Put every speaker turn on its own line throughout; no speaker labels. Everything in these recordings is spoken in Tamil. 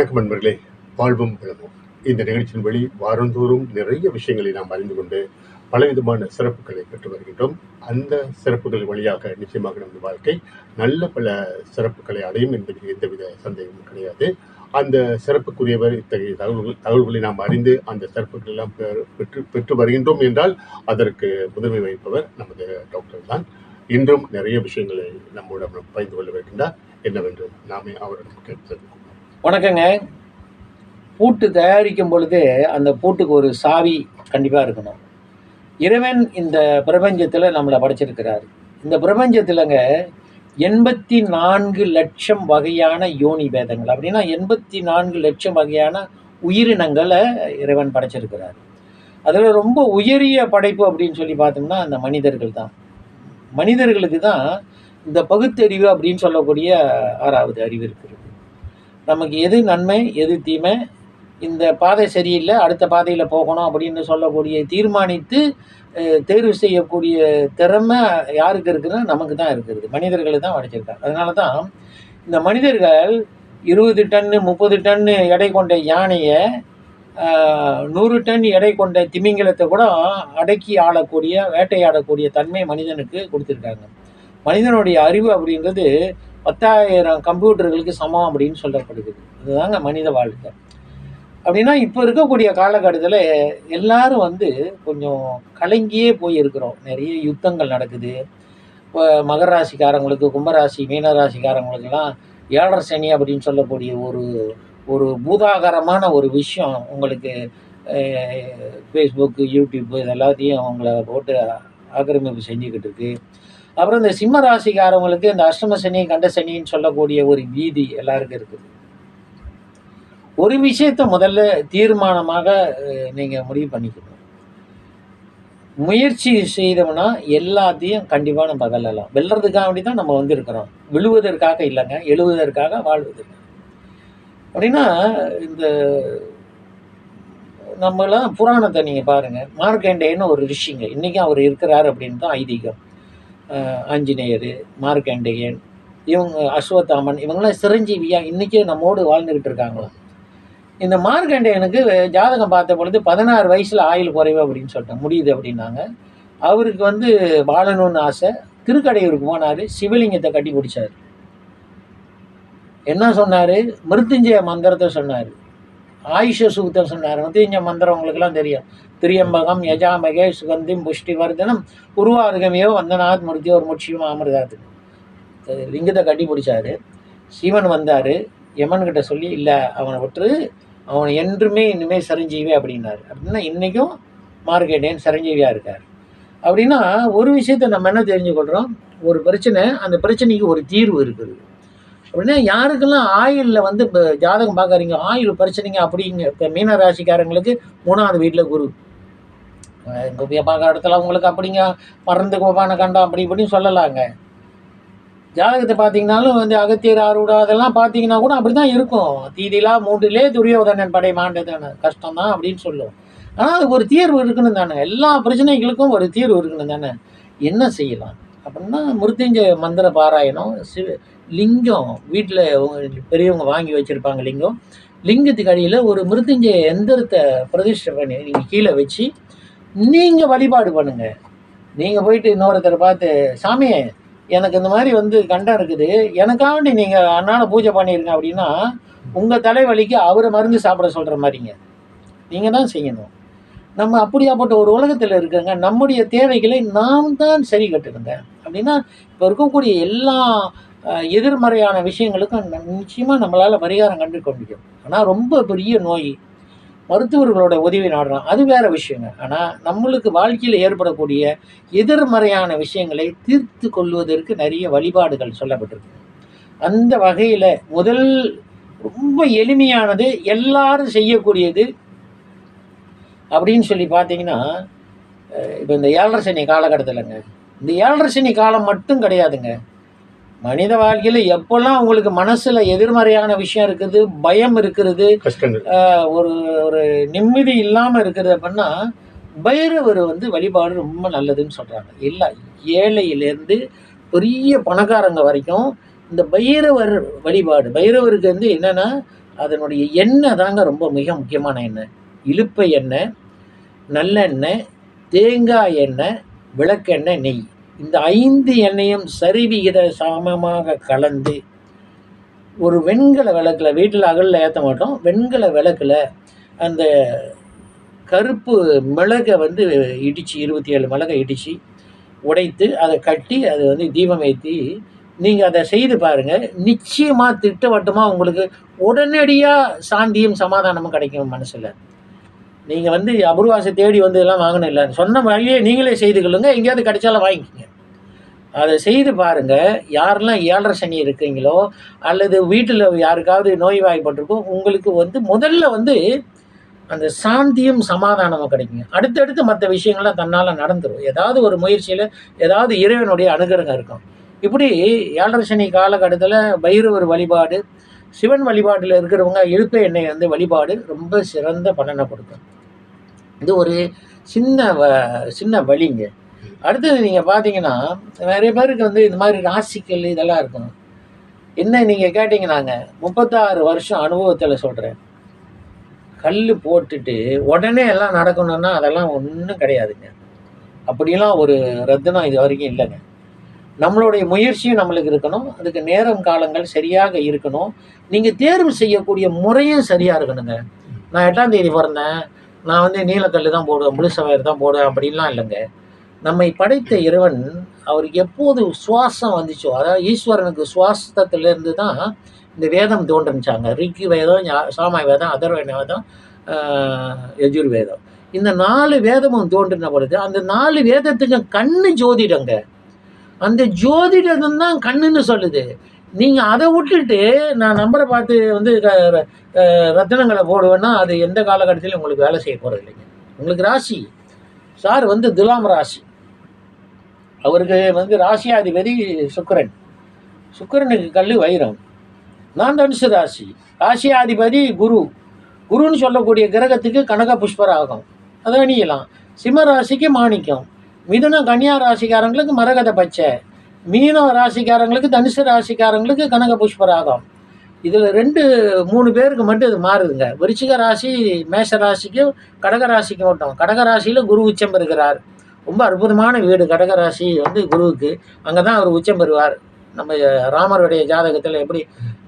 வணக்கம் நண்பர்களே. வாழ்வும் வளமும். இந்த நிகழ்ச்சியின் வழி வாரந்தோறும் நிறைய விஷயங்களை நாம் அறிந்து கொண்டு பலவிதமான சிறப்புகளை பெற்று வருகின்றோம். அந்த சிறப்புகள் வழியாக நிச்சயமாக நமது வாழ்க்கை நல்ல பல சிறப்புகளை அடையும் என்பதில் எந்தவித சந்தேகமும் கிடையாது. அந்த சிறப்புக்குரியவர் இத்தகைய தகவல்கள் தகவல்களை நாம் அறிந்து அந்த சிறப்புகள் எல்லாம் பெற்று பெற்று வருகின்றோம் என்றால் அதற்கு முதன்மை வகிப்பவர் நமது டாக்டர் தான். இன்றும் நிறைய விஷயங்களை நம்முடன் பகிர்ந்து கொள்ள வருகின்றார். என்னவென்று நாமே அவரிடம் கேட்பது
வணக்கங்க. பூட்டு தயாரிக்கும் பொழுது அந்த பூட்டுக்கு ஒரு சாவி கண்டிப்பாக இருக்கணும். இறைவன் இந்த பிரபஞ்சத்தில் நம்மளை படைச்சிருக்கிறார். இந்த பிரபஞ்சத்திலங்க எண்பத்தி நான்கு லட்சம் வகையான யோனி பேதங்கள் அப்படின்னா எண்பத்தி நான்கு லட்சம் வகையான உயிரினங்களை இறைவன் படைச்சிருக்கிறார். அதில் ரொம்ப உயரிய படைப்பு அப்படின்னு சொல்லி பார்த்தோம்னா அந்த மனிதர்கள் தான். மனிதர்களுக்கு தான் இந்த பகுத்தறிவு அப்படின்னு சொல்லக்கூடிய ஆறாவது அறிவு இருக்கிறது நமக்கு எது நன்மை எது தீமை இந்த பாதை சரியில்லை அடுத்த பாதையில் போகணும் அப்படின்னு சொல்லக்கூடிய தீர்மானித்து தேர்வு செய்யக்கூடிய திறமை யாருக்கு இருக்குன்னா நமக்கு தான் இருக்கிறது. மனிதர்களை தான் வடிச்சிருக்காங்க அதனால தான் இந்த மனிதர்கள் இருபது டன்னு முப்பது டன்னு எடை கொண்ட யானையை நூறு டன் எடை கொண்ட திமிங்கலத்தை கூட அடக்கி ஆளக்கூடிய வேட்டையாடக்கூடிய தன்மை மனிதனுக்கு கொடுத்துருக்காங்க. மனிதனுடைய அறிவு அப்படின்றது பத்தாயிரம் கம்ப்யூட்டர்களுக்கு சமம் அப்படின்னு சொல்லப்படுது இதுதாங்க மனித வாழ்க்கை. அப்படின்னா இப்போ இருக்கக்கூடிய காலகட்டத்தில் எல்லாரும் வந்து கொஞ்சம் கலங்கியே போயிருக்கிறோம். நிறைய யுத்தங்கள் நடக்குது. இப்போ மகர ராசிக்காரங்களுக்கு கும்பராசி மீனராசிக்காரங்களுக்கெல்லாம் ஏழரை சனி அப்படின்னு சொல்லக்கூடிய ஒரு ஒரு பூதாகரமான ஒரு விஷயம் உங்களுக்கு ஃபேஸ்புக்கு யூடியூப்பு இது எல்லாத்தையும் அவங்கள போட்டு ஆக்கிரமிப்பு செஞ்சுக்கிட்டு இருக்குது அப்புறம் இந்த சிம்ம ராசிக்காரவங்களுக்கு இந்த அஷ்டம சனி கண்ட சனின்னு சொல்லக்கூடிய ஒரு வீதி எல்லாருக்கும் இருக்குது. ஒரு விஷயத்தை முதல்ல தீர்மானமாக நீங்கள் முடிவு பண்ணிக்கணும். முயற்சி செய்தோம்னா எல்லாத்தையும் கண்டிப்பாக நம்ம வெல்லலாம். வெல்றதுக்காக வேண்டி தான் நம்ம வந்திருக்கிறோம். விழுவதற்காக இல்லைங்க எழுவதற்காக வாழ்வதற்கு. அப்படின்னா இந்த நம்மளாம் புராணத்தை நீங்கள் பாருங்கள் மார்க்கண்டேன்னு ஒரு ரிஷிங்க. இன்றைக்கும் அவர் இருக்கிறார் அப்படின்னு தான் ஐதீகம். ஆஞ்சநேயர் மார்க்கண்டேயன் இவங்க அஸ்வத்தாமன் இவங்கெல்லாம் சிரஞ்சீவியாக இன்றைக்கும் நம்மோடு வாழ்ந்துக்கிட்டு இருக்காங்களாம் இந்த மார்க்கண்டேயனுக்கு ஜாதகம் பார்த்த பொழுது பதினாறு வயசில் ஆயுள் குறைவு அப்படின்னு சொல்லிட்டேன் முடியுது அப்படின்னாங்க. அவருக்கு வந்து வாழணும்னு ஆசை. திருக்கடையூருக்கு போனார். சிவலிங்கத்தை கட்டி பிடிச்சார். என்ன சொன்னார்? மிருத்துஞ்சய மந்திரத்தை சொன்னார். ஆயுஷ சூக்தம் சொன்னார் மிருத்துஞ்சய மந்திரம் உங்களுக்குலாம் தெரியும். திரியம்பகம் யஜாமகே சுகந்திம் புஷ்டி வர்தனம் உருவாருகமையோ வந்தநாத் மிருத்தியோர் முட்சியும் அமிர்தாத்து லிங்கத்தை கட்டி பிடிச்சாரு. சிவன் வந்தார். யமன்கிட்ட சொல்லி இல்லை அவனை விட்டு அவன் என்றுமே இனிமேல் சரஞ்சீவி அப்படின்னாரு. அப்படின்னா இன்றைக்கும் மார்க்கெட்டேன் சரஞ்சீவியாக இருக்கார். அப்படின்னா ஒரு விஷயத்தை நம்ம என்ன தெரிஞ்சுக்கொள்கிறோம் ஒரு பிரச்சனை அந்த பிரச்சனைக்கு ஒரு தீர்வு இருக்குது. அப்படின்னா யாருக்கெல்லாம் ஆயுளில் வந்து இப்போ ஜாதகம் பார்க்குறீங்க ஆயுள் பிரச்சனைங்க அப்படிங்க இப்போ மீன ராசிக்காரங்களுக்கு மூணாவது வீட்டில் குரு. இங்கே பார்க்குற இடத்துல அவங்களுக்கு அப்படிங்க மறந்து கோபான கண்டம் அப்படி இப்படின்னு சொல்லலாங்க. ஜாதகத்தை பார்த்தீங்கனாலும் வந்து அகத்தியர் ஆறுடா அதெல்லாம் பார்த்தீங்கன்னா கூட அப்படி தான் இருக்கும். தீதிலா மூன்றிலே துரியோதனன் படை மாண்டதான கஷ்டம் தான் அப்படின்னு சொல்லுவோம். ஆனால் அதுக்கு ஒரு தீர்வு இருக்குன்னு தானே. எல்லா பிரச்சனைகளுக்கும் ஒரு தீர்வு இருக்கணும் தானே. என்ன செய்யலாம்? அப்படின்னா மிருத்யுஞ்சய மந்திர பாராயணம் சிவ லிங்கம் வீட்டில் பெரியவங்க வாங்கி வச்சுருப்பாங்க லிங்கம். லிங்கத்துக்கு அடியில் ஒரு மிருத்துஞ்சய எந்திரத்தை பிரதிஷ்டை பண்ணி நீங்கள் கீழே வச்சு நீங்கள் வழிபாடு பண்ணுங்கள் நீங்கள் போயிட்டு இன்னொருத்தரை பார்த்து சாமி எனக்கு இந்த மாதிரி வந்து கண்டம் இருக்குது. எனக்காண்டி நீங்கள் அண்ணாட பூஜை பண்ணியிருங்க அப்படின்னா உங்கள் தலைவலிக்கு அவரை மருந்து சாப்பிட சொல்கிற மாதிரிங்க. நீங்கள் தான் செய்யணும். நம்ம அப்படியாப்பட்ட ஒரு உலகத்தில் இருக்கங்க நம்முடைய தேவைகளை நாம் தான் சரி கட்டுடுங்க அப்படின்னா இப்போ இருக்கக்கூடிய எல்லா எதிர்மறையான விஷயங்களுக்கும் நிச்சயமாக நம்மளால் பரிகாரம் கண்டு முடியும். ஆனால் ரொம்ப பெரிய நோய் மருத்துவர்களோட உதவி நாடுறோம் அது வேறு விஷயங்க. ஆனால் நம்மளுக்கு வாழ்க்கையில் ஏற்படக்கூடிய எதிர்மறையான விஷயங்களை தீர்த்து கொள்வதற்கு நிறைய வழிபாடுகள் சொல்லப்பட்டிருக்கு. அந்த வகையில் முதல் ரொம்ப எளிமையானது எல்லாரும் செய்யக்கூடியது அப்படின்னு சொல்லி பார்த்தீங்கன்னா இப்போ இந்த ஏழரை சனி காலகட்டத்தில்ங்க. இந்த ஏழரை சனி காலம் மட்டும் கிடையாதுங்க. மனித வாழ்க்கையில் எப்போல்லாம் உங்களுக்கு மனசில் எதிர்மறையான விஷயம் இருக்குது பயம் இருக்கிறது ஒரு ஒரு நிம்மதி இல்லாமல் இருக்கிறது அப்படின்னா பைரவர் வந்து வழிபாடு ரொம்ப நல்லதுன்னு சொல்கிறாங்க இல்லை ஏழையிலேருந்து பெரிய பணக்காரங்க வரைக்கும் இந்த பைரவர் வழிபாடு பைரவருக்கு வந்து என்னென்னா அதனுடைய எண்ணெய் தாங்க ரொம்ப மிக முக்கியமான எண்ணெய். இலுப்பை எண்ணெய் நல்லெண்ணெய் தேங்காய் எண்ணெய் விளக்கெண்ணெய் நெய். இந்த ஐந்து எண்ணெயும் சரிவிகித சமமாக கலந்து ஒரு வெண்கல விளக்கில் வீட்டில் அகலில் ஏற்ற மாட்டோம். வெண்கல விளக்கில் அந்த கருப்பு மிளகை வந்து இடித்து இருபத்தி ஏழு மிளகை இடித்து உடைத்து அதை கட்டி அதை வந்து தீபம் ஏற்றி நீங்கள் அதை செய்து பாருங்கள் நிச்சயமாக திட்டவட்டமாக உங்களுக்கு உடனடியாக சாந்தியும் சமாதானமும் கிடைக்கும் மனசில். நீங்கள் வந்து அபூர்வாசை தேடி வந்து எல்லாம் வாங்கணும் இல்லை சொன்ன வழியே நீங்களே செய்து கொள்ளுங்க. எங்கேயாவது கிடைச்சாலும் வாங்கிக்கோங்க. அதை செய்து பாருங்கள் யாரெல்லாம் ஏழரை சனி இருக்கீங்களோ அல்லது வீட்டில் யாருக்காவது நோய்வாய்ப்பட்டிருக்கோ உங்களுக்கு வந்து முதல்ல வந்து அந்த சாந்தியும் சமாதானமும் கிடைக்குங்க. அடுத்தடுத்து மற்ற விஷயங்கள்லாம் தன்னால் நடந்துடும் ஏதாவது ஒரு முயற்சியில் ஏதாவது இறைவனுடைய அனுகிரகம் இருக்கும். இப்படி ஏழரை சனி காலகட்டத்தில் பைரவர் வழிபாடு சிவன் வழிபாட்டில் இருக்கிறவங்க இழுப்பை எண்ணெய் வந்து வழிபாடு ரொம்ப சிறந்த பலனை கொடுக்கும். இது ஒரு சின்ன வ சின்ன வழிங்க. அடுத்தது நீங்கள் பார்த்தீங்கன்னா நிறைய பேருக்கு வந்து இந்த மாதிரி ராசிக்கல் இதெல்லாம் இருக்கும். என்ன நீங்கள் கேட்டிங்கன்னாங்க முப்பத்தாறு வருஷம் அனுபவத்தில் சொல்கிறேன் கல் போட்டுட்டு உடனே எல்லாம் நடக்கணும்னா அதெல்லாம் ஒன்றும் கிடையாதுங்க. அப்படிலாம் ஒரு ரத்தனம் இது வரைக்கும் இல்லைங்க. நம்மளுடைய முயற்சியும் நம்மளுக்கு இருக்கணும். அதுக்கு நேரம் காலங்கள் சரியாக இருக்கணும். நீங்கள் தேர்வு செய்யக்கூடிய முறையும் சரியாக இருக்கணுங்க. நான் எட்டாம் தேதி பிறந்தேன். நான் வந்து நீலக்கல் தான் போடுவேன் முழுசவயர் தான் போடுவேன் அப்படின்லாம் இல்லைங்க. நம்மை படைத்த இறைவன் அவருக்கு எப்போது சுவாசம் வந்துச்சோ அதாவது ஈஸ்வரனுக்கு சுவாசத்திலிருந்து தான் இந்த வேதம் தோன்றுச்சாங்க. ரிக்கி வேதம் சாமாய் வேதம் அதர்வண வேதம் ஆஹ், யஜுர்வேதம் இந்த நாலு வேதமும் தோன்றின பொழுது அந்த நாலு வேதத்துக்கு கண்ணு ஜோதிடங்க. அந்த ஜோதிடம் தான் கண்ணுன்னு சொல்லுது. நீங்கள் அதை விட்டுட்டு நான் நம்பரை பார்த்து வந்து ர- ரத்தினங்களை போடுவேன்னா அது எந்த காலகட்டத்திலும் உங்களுக்கு வேலை செய்ய போகிறது இல்லைங்க. உங்களுக்கு ராசி. சார் வந்து துலாம் ராசி. அவருக்கு வந்து ராசியாதிபதி சுக்கரன். சுக்கரனுக்கு கல் வைரம். நான் தனுசு ராசி. ராசியாதிபதி குரு. குருன்னு சொல்லக்கூடிய கிரகத்துக்கு கனக புஷ்பராகம். அதை அணியலாம். சிம்ம ராசிக்கு மாணிக்கம். மிதுன கன்னியா ராசிக்காரங்களுக்கு மரகத பச்சை. மீன ராசிக்காரங்களுக்கு தனுசு ராசிக்காரங்களுக்கு கனக புஷ்பராகம் இதில் ரெண்டு மூணு பேருக்கு மட்டும் இது மாறுதுங்க. விருச்சிக ராசி மேஷ ராசிக்கும் கடக ராசிக்கு மட்டும். கடக ராசியில் குரு உச்சம் பெறுகிறார். ரொம்ப அற்புதமான வீடு கடக ராசி வந்து குருவுக்கு. அங்கே தான் அவர் உச்சம் பெறுவார். நம்ம ராமருடைய ஜாதகத்தில் எப்படி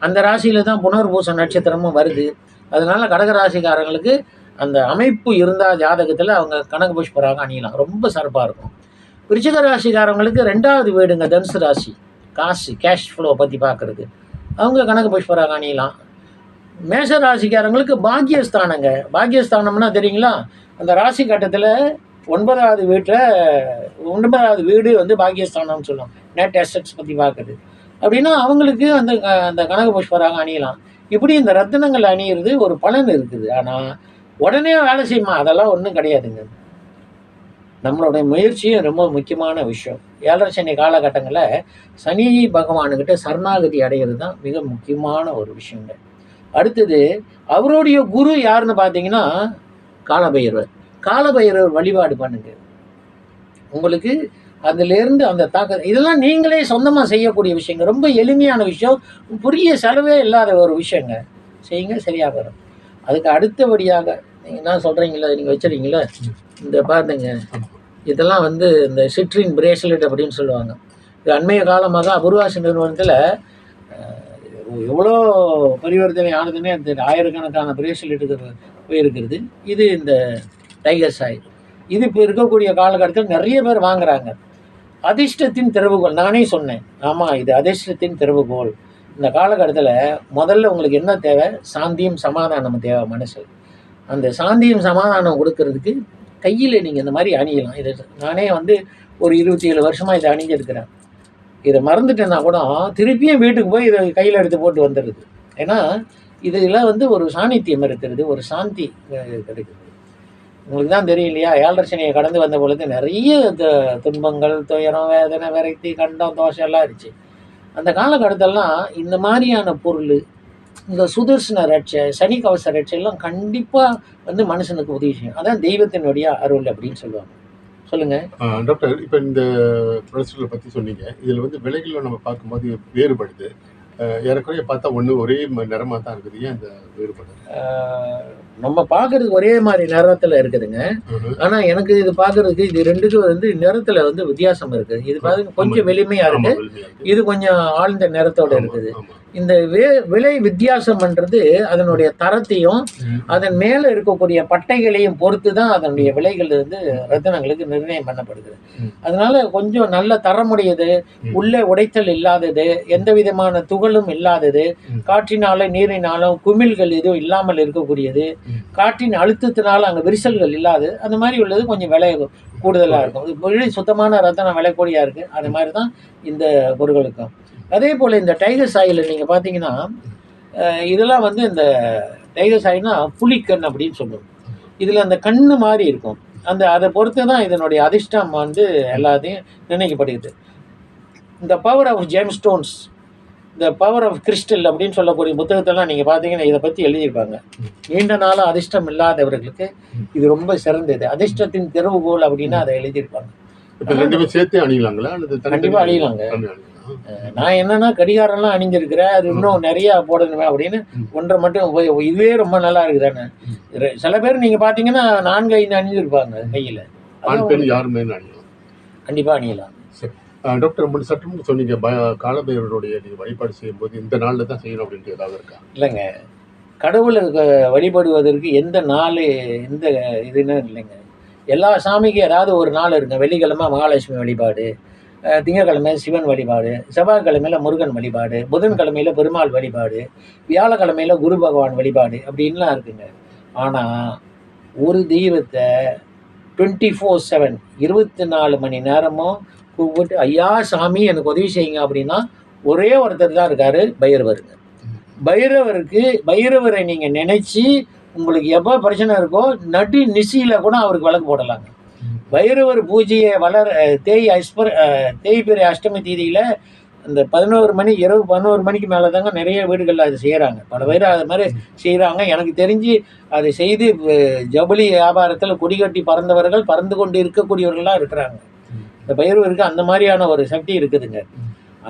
அந்த ராசியில் தான் புனர்பூச நட்சத்திரமும் வருது. அதனால கடக ராசிக்காரங்களுக்கு அந்த அமைப்பு இருந்தால் ஜாதகத்தில் அவங்க கனக புஷ்பராக அணியலாம். ரொம்ப சிறப்பாக இருக்கும். விருச்சிக ராசிக்காரவங்களுக்கு ரெண்டாவது வீடுங்க தனுசு ராசி. காசு கேஷ் ஃப்ளோ பற்றி பார்க்குறது அவங்க கணக்கு புஷ்பராக அணியலாம். மேஷ ராசிக்காரங்களுக்கு பாக்கியஸ்தானங்க. பாக்கியஸ்தானம்னா தெரியுங்களா? அந்த ராசி கட்டத்தில் ஒன்பதாவது வீட்டில் ஒன்பதாவது வீடு வந்து பாக்கியஸ்தானம்னு சொல்லுவோம் நெட் அசட்ஸ் பற்றி பார்க்குறது அப்படின்னா அவங்களுக்கு அந்த அந்த கனக புஷ்பராக அணியலாம். இப்படி இந்த ரத்தினங்கள் அணியிறது ஒரு பலன் இருக்குது. ஆனால் உடனே வேலை செய்யுமா? அதெல்லாம் ஒன்றும் கிடையாதுங்க. நம்மளுடைய முயற்சியும் ரொம்ப முக்கியமான விஷயம். ஏழரை சனி காலகட்டங்களில் சனி பகவானுக்கிட்ட சரணாகதி அடைகிறது தான் மிக முக்கியமான ஒரு விஷயங்க. அடுத்தது அவருடைய குரு யாருன்னு பார்த்தீங்கன்னா காலபைரவர். காலபைரவர் வழிபாடு பண்ணுங்க. உங்களுக்கு அதிலிருந்து அந்த தாக்க இதெல்லாம் நீங்களே சொந்தமாக செய்யக்கூடிய விஷயங்க. ரொம்ப எளிமையான விஷயம். புரிய செலவே இல்லாத ஒரு விஷயங்க. செய்யுங்க சரியாக வரும். அதுக்கு அடுத்தபடியாக நீங்கள் என்ன சொல்கிறீங்களா நீங்கள் வச்சுருக்கீங்களா இந்த பாருங்க. இதெல்லாம் வந்து இந்த சிட்ரின் பிரேஸ்லெட் அப்படின்னு சொல்லுவாங்க. இது அண்மைய காலமாக அபூர்வாசி நிறுவனத்தில் எவ்வளோ பரிவர்த்தனை ஆனதுன்னே அந்த ஆயிரக்கணக்கான பிரேஸ்லெட்டுகள் போயிருக்கிறது. இது இந்த டைகர் சாய். இது இப்போ இருக்கக்கூடிய காலகட்டத்தில் நிறைய பேர் வாங்குறாங்க. அதிர்ஷ்டத்தின் திறவுகோல் நானே சொன்னேன். ஆமாம் இது அதிர்ஷ்டத்தின் திறவுகோல். இந்த காலகட்டத்தில் முதல்ல உங்களுக்கு என்ன தேவை? சாந்தியும் சமாதானமும் தேவை மனசு அந்த சாந்தியும் சமாதானம் கொடுக்கறதுக்கு கையில் நீங்கள் இந்த மாதிரி அணியலாம். இது நானே வந்து ஒரு இருபத்தி ஏழு வருஷமாக இதை அணிஞ்சிருக்கிறேன் இதை மறந்துட்டேன்னா கூட திருப்பியும் வீட்டுக்கு போய் இதை கையில் எடுத்து போட்டு வந்துடுது. ஏன்னா இதில் வந்து ஒரு சாநித்தியம் இருக்கிறது ஒரு சாந்தி கிடைக்குது உங்களுக்கு தான் தெரியும் இல்லையா? ஏழரசனையை கடந்து வந்த பொழுது நிறைய துன்பங்கள் துயரம் வேதனை விரக்தி கண்டம் தோஷம் எல்லாம் இருந்துச்சு. அந்த காலகட்டத்திலலாம் இந்த மாதிரியான பொருள் இந்த சுதர்சன ரட்சை சனி கவச ரட்சை எல்லாம் கண்டிப்பாக வந்து மனுஷனுக்கு உதவி செய்யும். அதான் தெய்வத்தினுடைய அருள் அப்படின்னு சொல்லுவாங்க. சொல்லுங்க.
டாக்டர் இப்போ இந்த ப்ரொசீஜரை பற்றி சொன்னீங்க. இதில் வந்து விலைகளை நம்ம பார்க்கும்போது வேறுபடுது. ஏறக்குறைய பார்த்தா ஒண்ணு ஒரே ம- நிறமா தான் இருக்குது. ஏன் இந்த வேறுபாடு?
நம்ம பார்க்கறதுக்கு ஒரே மாதிரி நிறத்துல இருக்குதுங்க.
ம்ஹும்.
ஆனா எனக்கு இது பார்க்கறதுக்கு இது ரெண்டுக்கும் வந்து நிறத்துல வந்து வித்தியாசம் இருக்கு இது பாருங்க கொஞ்சம் வெளிமையா
ஆமா,
இருக்கு
வலிமையா இருக்கு.
இது கொஞ்சம் ஆழ்ந்த நிறத்தோட இருக்குது. இந்த வே- விலை வித்தியாசம்ன்றது அதனுடைய தரத்தையும். அதன் மேல இருக்கக்கூடிய பட்டைகளையும் பொறுத்து தான் அதனுடைய விலைகள் வந்து ரத்தினங்களுக்கு நிர்ணயம் பண்ணப்படுது
ம்.
அதனால கொஞ்சம் நல்ல தரமுடையது. உள்ள உடைத்தல் இல்லாதது எந்த விதமான துகளும் இல்லாதது
ம்.
காற்றினால நீரினாலும் குமிழ்கள் எதுவும் இல்லாமல் இருக்கக்கூடியது. காற்றின் அழுத்தத்தினால அங்க விரிசல்கள் இல்லாது அந்த மாதிரி உள்ளது கொஞ்சம் விலை கூடுதலா இருக்கும் மொழி சுத்தமான ரத்தனம் விலை கூடியா இருக்கு அது மாதிரி தான் இந்த பொருட்களுக்கும் அதே போல இந்த டைகர் சாயில் நீங்க பாத்தீங்கன்னா அஹ், இதெல்லாம் வந்து இந்த டைகர் சாயில்னா புலிக்கண் அப்படின்னு சொல்லுவோம். இதுல அந்த கண்ணு மாதிரி இருக்கும். அந்த அதை பொறுத்து தான் இதனுடைய அதிர்ஷ்டம் வந்து எல்லாத்தையும் நிர்ணயிக்கப்படுகிறது. இந்த பவர் ஆஃப் ஜேம் ஸ்டோன்ஸ் இந்த பவர் ஆஃப் கிறிஸ்டல் அப்படின்னு சொல்லக்கூடிய புத்தகத்தெல்லாம் நீங்கள் பார்த்தீங்கன்னா இதை பற்றி எழுதியிருப்பாங்க. நீண்ட நாளும் அதிர்ஷ்டம் இல்லாதவர்களுக்கு இது ரொம்ப சிறந்தது. அதிர்ஷ்டத்தின் திறவுகோல் அப்படின்னு அதை எழுதியிருப்பாங்க.
இப்ப ரெண்டுமே சேர்த்தே அணியலாங்களா? அல்லது தனித்தனி-
கண்டிப்பா அணியலாங்க. நான் என்னன்னா கடிகாரம்லாம் அணிஞ்சிருக்கிறேன் அது இன்னும் நிறைய போடணுமே அப்படின்னு. ஒன்றை மட்டும் இதுவே ரொம்ப நல்லா இருக்குதானே சில பேர் நீங்க பாத்தீங்கன்னா நான்கு ஐந்து அணிஞ்சிருப்பாங்க கையில.
யாருமே அணியலாம்?
கண்டிப்பா அணியலாம்.
டாக்டர் முன் சற்று சொன்னீங்க ப- காலபைரவருடைய நீங்க வழிபாடு செய்யும்போது இந்த நாள்ல தான் செய்யணும் அப்படின்ட்டு ஏதாவது இருக்கா?
இல்லைங்க. கடவுளை வழிபடுவதற்கு எந்த நாள் எந்த இதுன்னு இல்லைங்க. எல்லா சாமிக்கும் ஏதாவது ஒரு நாள் இருக்குங்க வெள்ளிக்கிழமை மகாலட்சுமி வழிபாடு. திங்கக்கிழமை திங்கட்கிழமை சிவன் வழிபாடு செவ்வாய்க்கிழமையில் முருகன் வழிபாடு புதன்கிழமையில பெருமாள் வழிபாடு வியாழக்கிழமையில் குரு பகவான் வழிபாடு அப்படின்லாம் இருக்குங்க. ஆனால் ஒரு தெய்வத்தை டுவெண்ட்டி ஃபோர் செவன் இருபத்தி நாலு மணி நேரமும் கூப்பிட்டு ஐயா சாமி எனக்கு உதவி செய்யுங்க அப்படின்னா ஒரே ஒருத்தர் தான் இருக்கார் பைரவருங்க பைரவருக்கு பைரவரை நீங்கள் நினச்சி உங்களுக்கு எப்போ பிரச்சனை இருக்கோ நடு நிசியில கூட அவருக்கு விளக்கு போடலாங்க. பைரவர் பூஜையை வளர தேய் அஸ்பர் தேய்பிறை அஷ்டமி தீதியில அந்த பதினோரு மணி இரவு பதினோரு மணிக்கு மேலே தாங்க நிறைய வீடுகளில் அது செய்கிறாங்க பல பேர் அது மாதிரி செய்கிறாங்க எனக்கு தெரிஞ்சு அதை செய்து ஜவுளி வியாபாரத்தில் கொடிகட்டி பறந்தவர்கள் பறந்து கொண்டு இருக்கக்கூடியவர்களாக இருக்கிறாங்க. இந்த பைரவருக்கு அந்த மாதிரியான ஒரு சக்தி இருக்குதுங்க.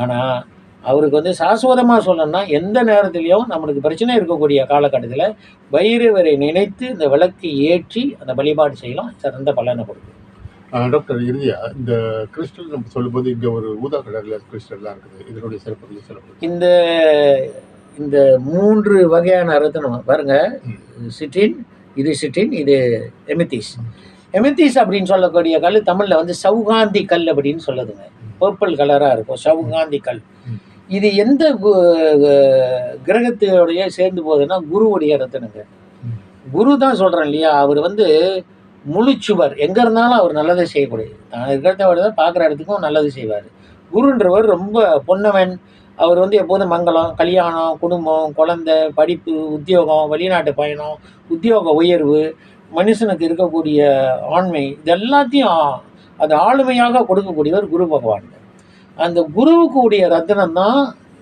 ஆனால் அவருக்கு வந்து சாஸ்வதமாக சொல்லணும்னா எந்த நேரத்துலையும் நம்மளுக்கு பிரச்சனை இருக்கக்கூடிய காலகட்டத்தில் பைரவரை நினைத்து இந்த விளக்கு ஏற்றி அந்த வழிபாடு செய்யலாம். சிறந்த பலனை கொடுக்கும்.
டாக்டர் இறுதியா இந்த கிறிஸ்டல் நம்ம சொல்லும்போது இங்க ஒரு ஊதா கலர்ல கிறிஸ்டல்லாம் இருக்குது. இதனுடைய சிறப்புகள் சிறப்பு
இந்த இந்த மூன்று வகையான ரத்தினம் பாருங்க. சிட்டின் இது சிட்டின் இது எமித்திஸ். எமித்திஸ் அப்படின்னு சொல்லக்கூடிய கல் தமிழில் வந்து சவுகாந்தி கல் அப்படின்னு சொல்லுதுங்க. பர்பிள் கலராக இருக்கும் சவுகாந்தி கல். இது எந்த கிரகத்தோடைய சேர்ந்து போகுதுன்னா குருவுடைய ரத்தினங்க. குரு தான் சொல்கிறேன் இல்லையா? அவர் வந்து முழுச்சுவர் எங்கே இருந்தாலும் அவர் நல்லதை செய்யக்கூடியது தான் இருக்கிறத விட பார்க்குற இடத்துக்கும் நல்லது செய்வார். குருன்றவர் ரொம்ப பொன்னவன். அவர் வந்து எப்போதும் மங்களம் கல்யாணம் குடும்பம் குழந்தை படிப்பு உத்தியோகம் வெளிநாட்டு பயணம் உத்தியோக உயர்வு மனுஷனுக்கு இருக்கக்கூடிய ஆண்மை இது எல்லாத்தையும் அது ஆளுமையாக கொடுக்கக்கூடியவர் குரு பகவான். அந்த குருவுக்கு உடைய ரத்தினம் தான்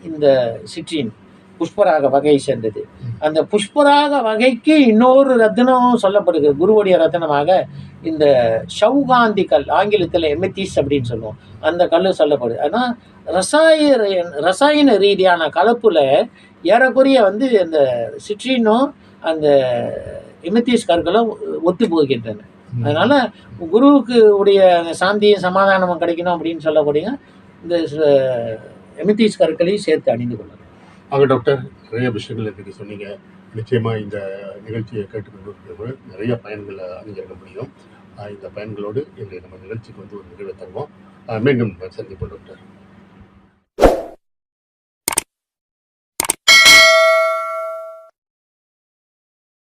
இந்த சிற்றின். புஷ்பராக வகையை சேர்ந்தது. அந்த புஷ்பராக வகைக்கு இன்னொரு ரத்தினம் சொல்லப்படுகிறது. குருவுடைய ரத்தினமாக இந்த ஷவுகாந்தி கல் ஆங்கிலத்தில் எமெத்திஸ் அப்படின்னு சொல்லுவோம். அந்த கல் சொல்லப்படுது. ஆனால் ரசாயன ரசாயன ரீதியான கலப்பில் ஏறக்குறைய வந்து அந்த சிட்ரினும் அந்த எமெத்திஸ் கற்களும் ஒத்து போகின்றன. அதனால் குருவுக்கு உடைய அந்த சாந்தியும் சமாதானமும் கிடைக்கணும் அப்படின்னு சொல்லக்கூடிய இந்த எமித்திஸ் கற்களையும் சேர்த்து அணிந்து கொள்ளலாம்.
ஆக டாக்டர் நிறைய விஷயங்கள் இன்றைக்கு சொன்னீங்க. நிச்சயமாக இந்த நிகழ்ச்சியை கேட்டுக்கொண்டு நிறைய பயன்களை அணிஞ்சிருக்க முடியும். இந்த பயன்களோடு இன்றைய நம்ம நிகழ்ச்சிக்கு வந்து ஒரு நிகழ்வை தருவோம். மீண்டும் சந்திப்போம் டாக்டர்.